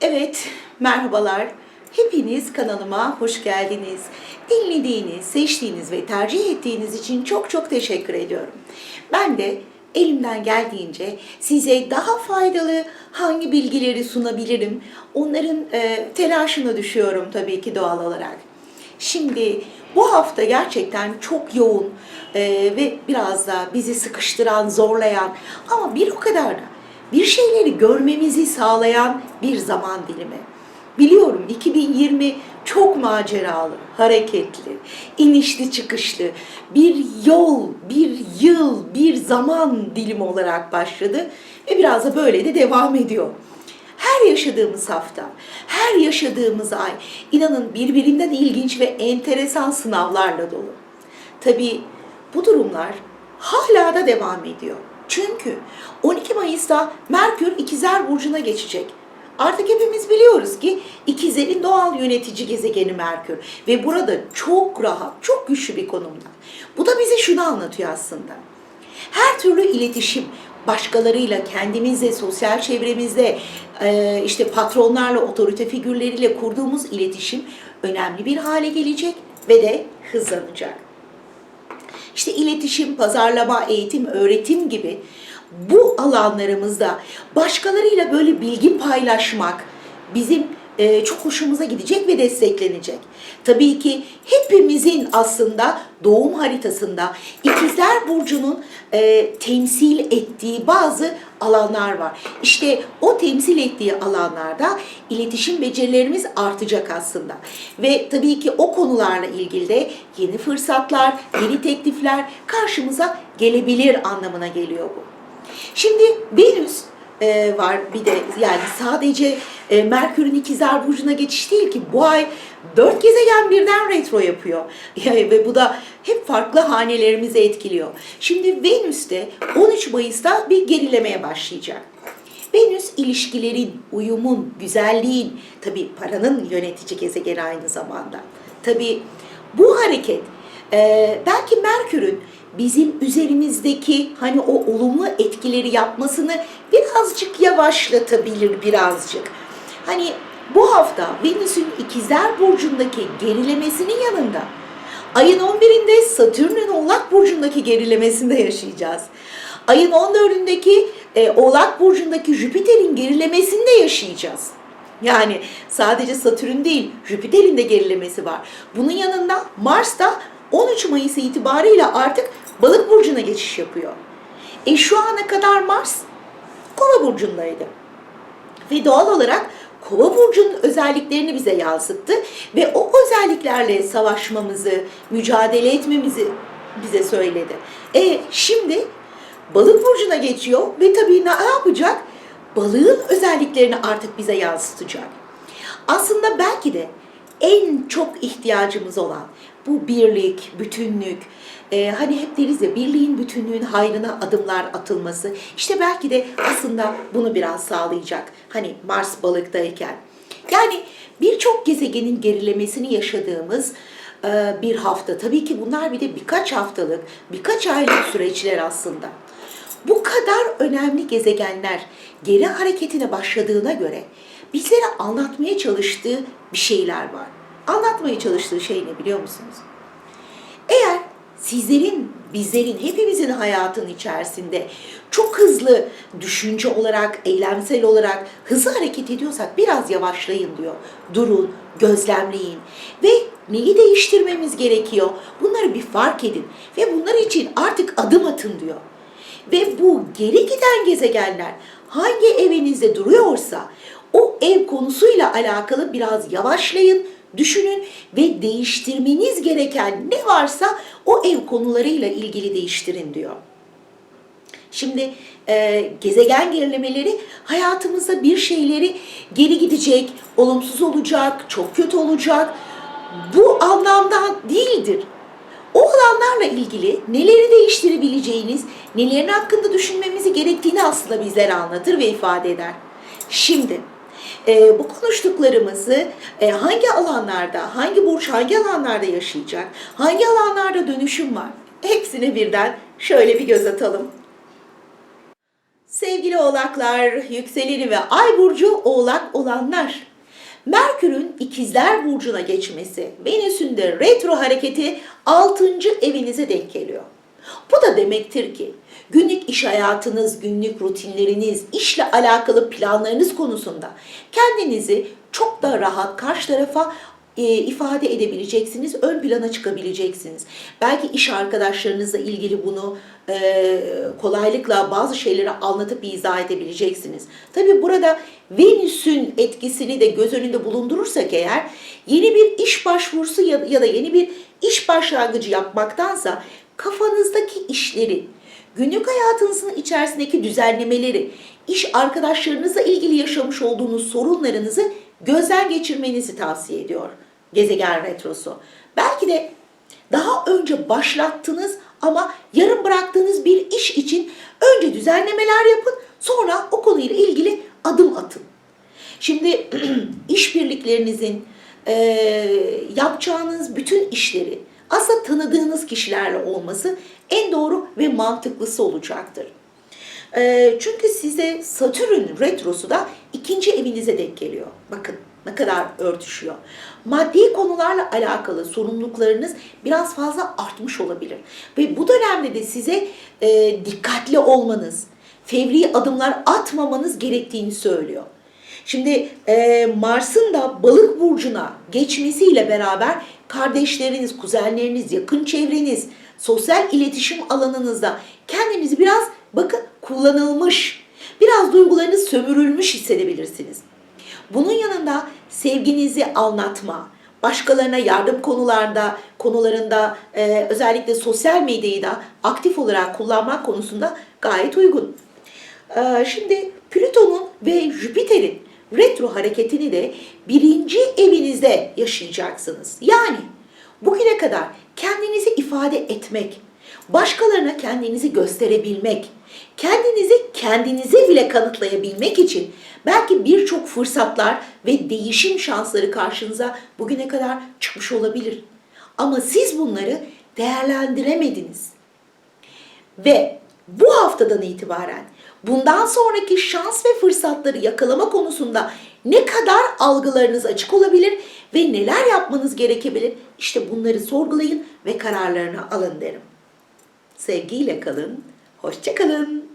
Evet, merhabalar. Hepiniz kanalıma hoş geldiniz. Dinlediğiniz, seçtiğiniz ve tercih ettiğiniz için çok çok teşekkür ediyorum. Ben de elimden geldiğince size daha faydalı hangi bilgileri sunabilirim, onların e, telaşına düşüyorum tabii ki doğal olarak. Şimdi bu hafta gerçekten çok yoğun e, ve biraz da bizi sıkıştıran, zorlayan ama bir o kadar da bir şeyleri görmemizi sağlayan bir zaman dilimi. Biliyorum 2020 çok maceralı, hareketli, inişli çıkışlı bir yol, bir yıl, bir zaman dilimi olarak başladı ve biraz da böyle de devam ediyor. Her yaşadığımız hafta, her yaşadığımız ay inanın birbirinden ilginç ve enteresan sınavlarla dolu. Tabii bu durumlar hala da devam ediyor. Çünkü 12 Mayıs'ta Merkür İkizler Burcu'na geçecek. Artık hepimiz biliyoruz ki ikizlerin doğal yönetici gezegeni Merkür ve burada çok rahat, çok güçlü bir konumda. Bu da bize şunu anlatıyor aslında. Her türlü iletişim, başkalarıyla, kendimizle, sosyal çevremizde, e, işte patronlarla, otorite figürleriyle kurduğumuz iletişim önemli bir hale gelecek ve de hızlanacak. İşte iletişim, pazarlama, eğitim, öğretim gibi bu alanlarımızda başkalarıyla böyle bilgi paylaşmak bizim e, çok hoşumuza gidecek ve desteklenecek. Tabii ki hepimizin aslında doğum haritasında İkizler Burcu'nun e, temsil ettiği bazı alanlar var. İşte o temsil ettiği alanlarda iletişim becerilerimiz artacak aslında. Ve tabii ki o konularla ilgili de yeni fırsatlar, yeni teklifler karşımıza gelebilir anlamına geliyor bu. Şimdi Venüs e, var bir de yani sadece e, Merkür'ün ikizler burcuna geçiş değil ki bu ay dört gezegen birden retro yapıyor Yani ve bu da hep farklı hanelerimizi etkiliyor. Şimdi Venüs de 13 Mayıs'ta bir gerilemeye başlayacak. Venüs ilişkilerin, uyumun, güzelliğin, tabii paranın yönetici gezegeni aynı zamanda. Tabii bu hareket e, belki Merkür'ün bizim üzerimizdeki hani o olumlu etkileri yapmasını birazcık yavaşlatabilir birazcık. Hani bu hafta Venüs'ün ikizler burcundaki gerilemesinin yanında ayın 11'inde Satürn'ün Oğlak burcundaki gerilemesinde yaşayacağız. Ayın 14'ündeki e, Oğlak burcundaki Jüpiter'in gerilemesinde yaşayacağız. Yani sadece Satürn değil, Jüpiter'in de gerilemesi var. Bunun yanında Mars da 13 Mayıs itibariyle artık Balık burcuna geçiş yapıyor. E şu ana kadar Mars Kova burcundaydı. Ve doğal olarak Kova burcunun özelliklerini bize yansıttı ve o özelliklerle savaşmamızı, mücadele etmemizi bize söyledi. E şimdi Balık burcuna geçiyor ve tabii ne yapacak? Balığın özelliklerini artık bize yansıtacak. Aslında belki de en çok ihtiyacımız olan bu birlik, bütünlük, e, hani hep deriz ya birliğin, bütünlüğün hayrına adımlar atılması. İşte belki de aslında bunu biraz sağlayacak. Hani Mars balıktayken. Yani birçok gezegenin gerilemesini yaşadığımız e, bir hafta. Tabii ki bunlar bir de birkaç haftalık, birkaç aylık süreçler aslında. Bu kadar önemli gezegenler geri hareketine başladığına göre bizlere anlatmaya çalıştığı bir şeyler var. Anlatmaya çalıştığı şey ne biliyor musunuz? Eğer sizlerin, bizlerin, hepimizin hayatın içerisinde çok hızlı düşünce olarak, eylemsel olarak hızlı hareket ediyorsak biraz yavaşlayın diyor. Durun, gözlemleyin ve neyi değiştirmemiz gerekiyor? Bunları bir fark edin ve bunlar için artık adım atın diyor. Ve bu geri giden gezegenler hangi evinizde duruyorsa o ev konusuyla alakalı biraz yavaşlayın, düşünün ve değiştirmeniz gereken ne varsa o ev konularıyla ilgili değiştirin diyor. Şimdi e, gezegen gerilemeleri hayatımızda bir şeyleri geri gidecek, olumsuz olacak, çok kötü olacak. Bu anlamdan değildir. O alanlarla ilgili neleri değiştirebileceğiniz, nelerin hakkında düşünmemizi gerektiğini aslında bizlere anlatır ve ifade eder. Şimdi e, bu konuştuklarımızı e, hangi alanlarda, hangi burç hangi alanlarda yaşayacak, hangi alanlarda dönüşüm var? Hepsine birden şöyle bir göz atalım. Sevgili oğlaklar, yükseleni ve ay burcu oğlak olanlar. Merkür'ün ikizler burcuna geçmesi, Venüs'ün de retro hareketi 6. evinize denk geliyor. Bu da demektir ki günlük iş hayatınız, günlük rutinleriniz, işle alakalı planlarınız konusunda kendinizi çok da rahat karşı tarafa e, ifade edebileceksiniz, ön plana çıkabileceksiniz. Belki iş arkadaşlarınızla ilgili bunu e, kolaylıkla bazı şeyleri anlatıp izah edebileceksiniz. Tabi burada Venüs'ün etkisini de göz önünde bulundurursak eğer yeni bir iş başvurusu ya, ya da yeni bir iş başlangıcı yapmaktansa kafanızdaki işleri, günlük hayatınızın içerisindeki düzenlemeleri, iş arkadaşlarınızla ilgili yaşamış olduğunuz sorunlarınızı gözden geçirmenizi tavsiye ediyor gezegen retrosu. Belki de daha önce başlattığınız ama yarım bıraktığınız bir iş için önce düzenlemeler yapın, sonra o konuyla ilgili adım atın. Şimdi işbirliklerinizin e, yapacağınız bütün işleri aslında tanıdığınız kişilerle olması en doğru ve mantıklısı olacaktır. E, çünkü size Satürn retrosu da ikinci evinize denk geliyor. Bakın ne kadar örtüşüyor. Maddi konularla alakalı sorumluluklarınız biraz fazla artmış olabilir. Ve bu dönemde de size e, dikkatli olmanız, fevri adımlar atmamanız gerektiğini söylüyor. Şimdi e, Mars'ın da balık burcuna geçmesiyle beraber kardeşleriniz, kuzenleriniz, yakın çevreniz, sosyal iletişim alanınızda kendinizi biraz bakın kullanılmış, biraz duygularınız sömürülmüş hissedebilirsiniz. Bunun yanında sevginizi anlatma, başkalarına yardım konularda, konularında e, özellikle sosyal medyayı da aktif olarak kullanmak konusunda gayet uygun. E, şimdi Plüton'un ve Jüpiter'in retro hareketini de birinci evinizde yaşayacaksınız. Yani bugüne kadar kendinizi ifade etmek, başkalarına kendinizi gösterebilmek, kendinizi kendinize bile kanıtlayabilmek için belki birçok fırsatlar ve değişim şansları karşınıza bugüne kadar çıkmış olabilir. Ama siz bunları değerlendiremediniz. Ve bu haftadan itibaren bundan sonraki şans ve fırsatları yakalama konusunda ne kadar algılarınız açık olabilir ve neler yapmanız gerekebilir? İşte bunları sorgulayın ve kararlarını alın derim. Sevgiyle kalın, hoşça kalın.